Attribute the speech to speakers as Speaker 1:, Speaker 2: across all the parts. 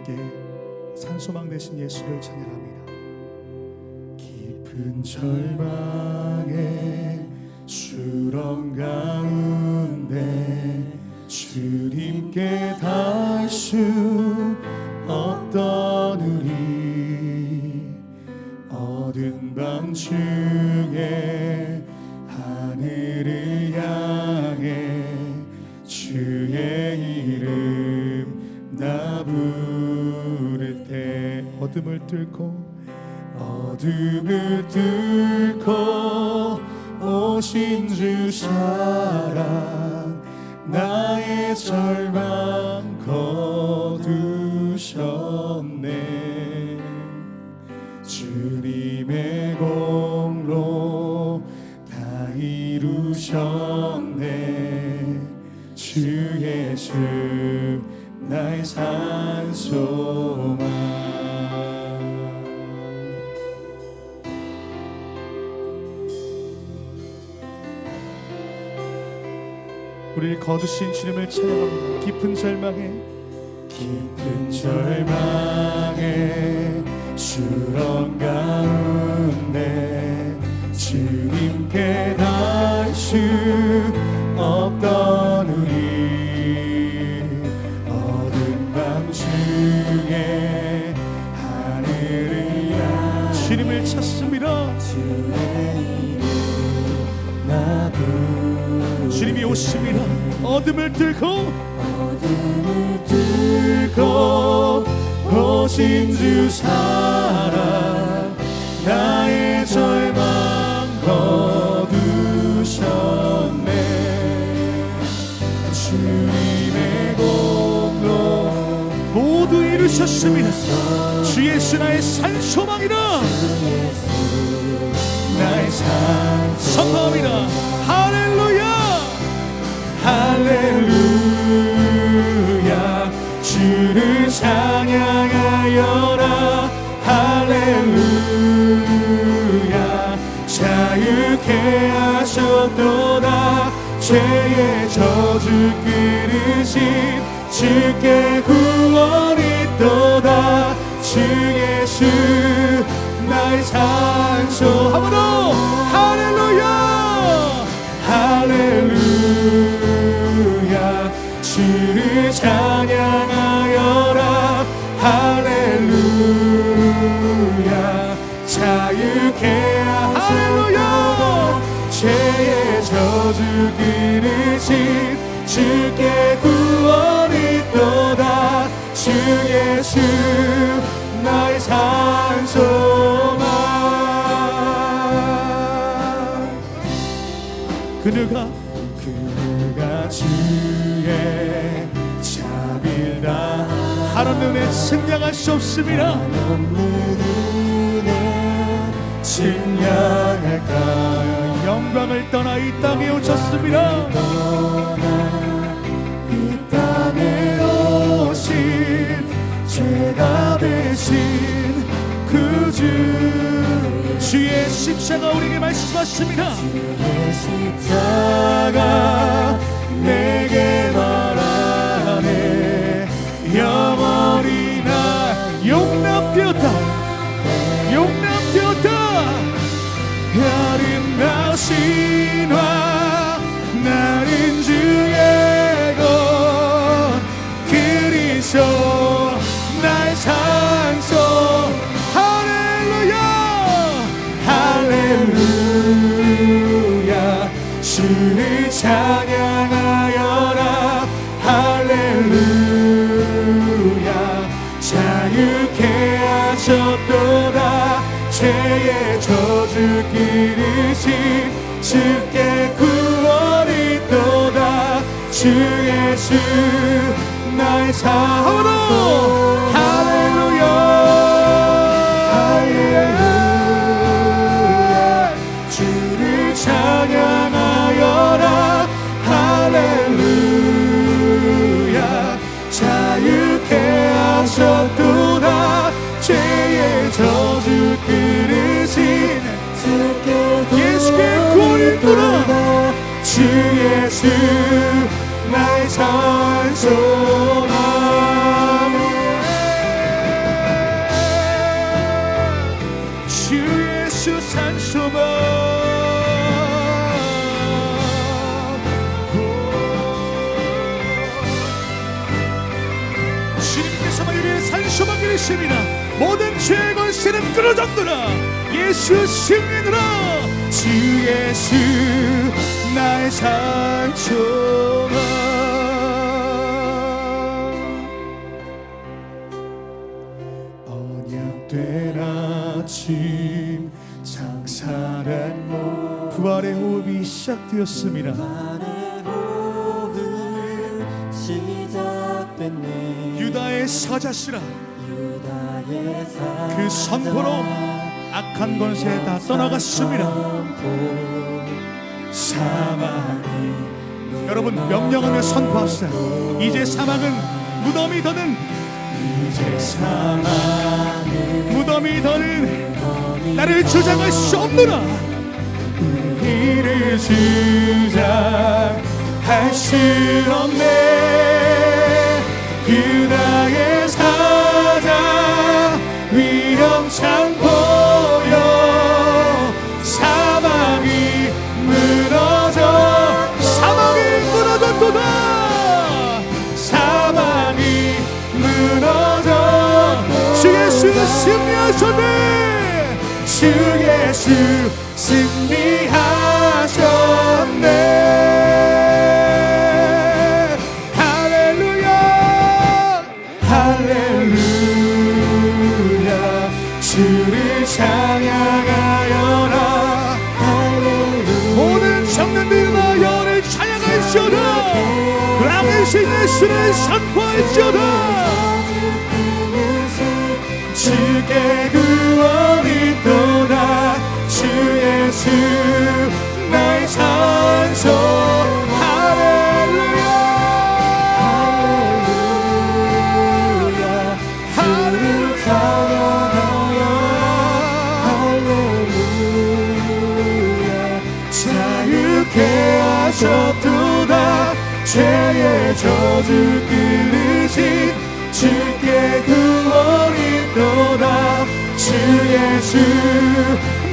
Speaker 1: 함께 산소망 되신 예수를 찬양합니다. 깊은 절망의 수렁 가운데 주님께 닿을 수 없던 우리 어두운 밤 중에 어둠을 뚫고 어둠을 뚫고 오신 주 사랑 나의 절망 거두셨네. 주님의 공로 다 이루셨네. 주 예수 나의 산 거두신 주님을 찬양합니다. 깊은 절망에 깊은 절망에 수렁 가운데 주님께 닿을 수 없던 우리 어두운 밤중에 하늘을 향해 주님을 찾습니다. 주 님이 오십니다. 어둠을 뚫고 어둠을 뚫고 오신 주 사랑 나의 절망 거두셨네. 주님의 공로 모두 이루셨습니다. 주 예수 나의 산소망이라 선포합니다. 할렐루야! 할렐루야! 주를 찬양하여라. 할렐루야! 자유케 하셨도다. 죄의 저주 끊으신 주께 구원이 있도다. 주 예수 나의 산소. 한번 더 끊으신 주께 구원이 있도다. 주 예수 나의 산소망. 그누가 그누가 주의 자비다. 하나님 은혜 측량할 수 없습니다. 측량할까 영광을 떠나 이 땅에 오셨습니다. 이 땅에 오신 죄가 되신 그주 주의 십자가 우리에게 말씀하십니다. 주의 십자가 주 예수 나의 사랑 끊어졌노라 예수 승리노라 주 예수 나의 산소만 언약된 아침 장사란 몸 부활의 호흡이 시작되었습니다.
Speaker 2: 시작됐네.
Speaker 1: 유다의 사자시라 그 선포로 악한 권세 다 떠나갔습니다. 여러분 명령하며 선포합시다. 이제 사망은 무덤이 더는 이제 무덤이 더는 나를 주장할 수 없노라. 우리를 주장할 수 없네. 유다의 예수 승리하셨네. 할렐루야. 할렐루야. 주를 찬양하여라. 모든 청년들과 영을 찬양할지어다. 왕이신 예수를 선포할지어다. 주께 구 예수 나의 산소 할렐루야. 하늘 자유케 하셨도다. 죄의 저주 끊으신 주께 구원이 또다. 주 예수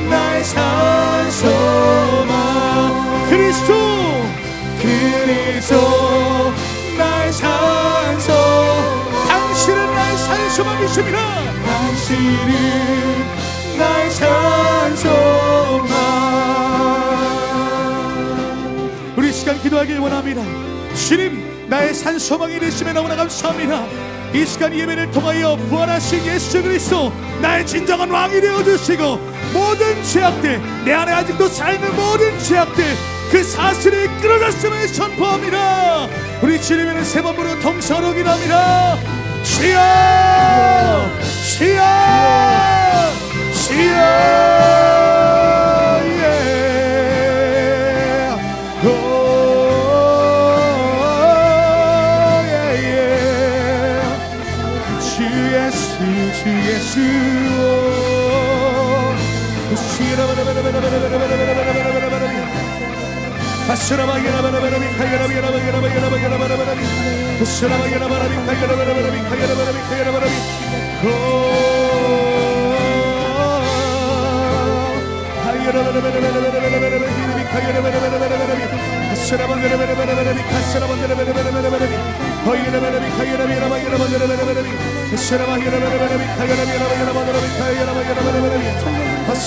Speaker 1: 나의 산소만 그리스도! 그리스도 나의 산소. 당신은 나의 산소만이십니다. 당신은 나의 산소만 우리 이 시간 기도하길 원합니다. 주님 나의 산소망이 되심에 너무나 감사합니다. 이 시간 예배를 통하여 부활하신 예수 그리스도 나의 진정한 왕이 되어주시고 모든 죄악들 내 안에 아직도 살아있는 모든 죄악들 그 사실이 끊어졌음을 선포합니다. 우리 주님에는 세번 부르고 통성으로 기도합니다. 주여! 주여! 주여! 예. 오, 예, 예. 주 예수 주 예수 오. 아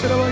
Speaker 1: 스라바